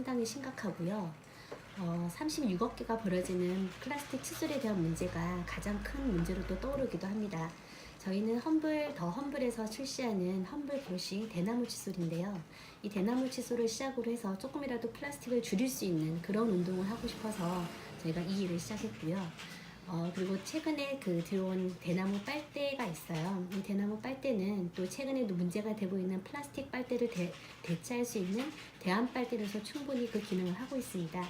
상당히 심각하고요. 어, 36억 개가 벌어지는 플라스틱 칫솔에 대한 문제가 가장 큰 문제로 또 떠오르기도 합니다. 저희는 험블 더 험블에서 출시하는 험블 브러쉬 대나무 칫솔인데요. 이 대나무 칫솔을 시작으로 해서 조금이라도 플라스틱을 줄일 수 있는 그런 운동을 하고 싶어서 저희가 이 일을 시작했고요. 어, 그리고 최근에 그 들어온 대나무 빨대가 있어요. 이 대나무 빨대는 또 최근에도 문제가 되고 있는 플라스틱 빨대를 대, 대체할 수 있는 대안 빨대로서 충분히 그 기능을 하고 있습니다.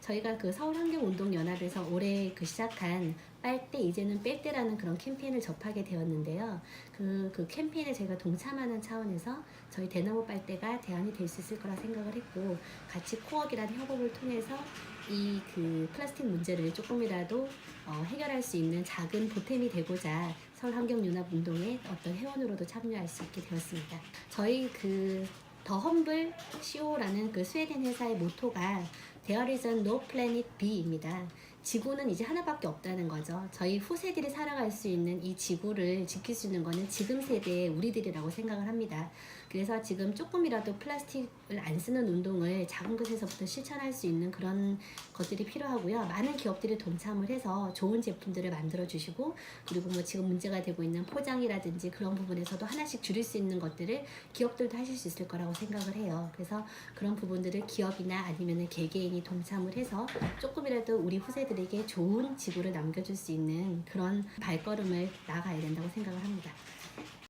저희가 그 서울환경운동연합에서 올해 그 시작한 빨대 이제는 뺄때라는 그런 캠페인을 접하게 되었는데요. 그, 그 캠페인에 제가 동참하는 차원에서 저희 대나무 빨대가 대안이 될 수 있을 거라 생각을 했고 같이 코업이라는 협업을 통해서 이 그 플라스틱 문제를 조금이라도 어, 해결할 수 있는 작은 보탬이 되고자 서울 환경연합운동의 어떤 회원으로도 참여할 수 있게 되었습니다. 저희 그 더 험블 CO라는 그 스웨덴 회사의 모토가 There is no planet B입니다. 지구는 이제 하나밖에 없다는 거죠. 저희 후세들이 살아갈 수 있는 이 지구를 지킬 수 있는 거는 지금 세대의 우리들이라고 생각을 합니다. 그래서 지금 조금이라도 플라스틱을 안 쓰는 운동을 작은 것에서부터 실천할 수 있는 그런 것들이 필요하고요. 많은 기업들이 동참을 해서 좋은 제품들을 만들어 주시고 그리고 뭐 지금 문제가 되고 있는 포장이라든지 그런 부분에서도 하나씩 줄일 수 있는 것들을 기업들도 하실 수 있을 거라고 생각을 해요. 그래서 그런 부분들을 기업이나 아니면 개개인 이 동참을 해서 조금이라도 우리 후세들에게 좋은 지구를 남겨줄 수 있는 그런 발걸음을 나가야 된다고 생각을 합니다.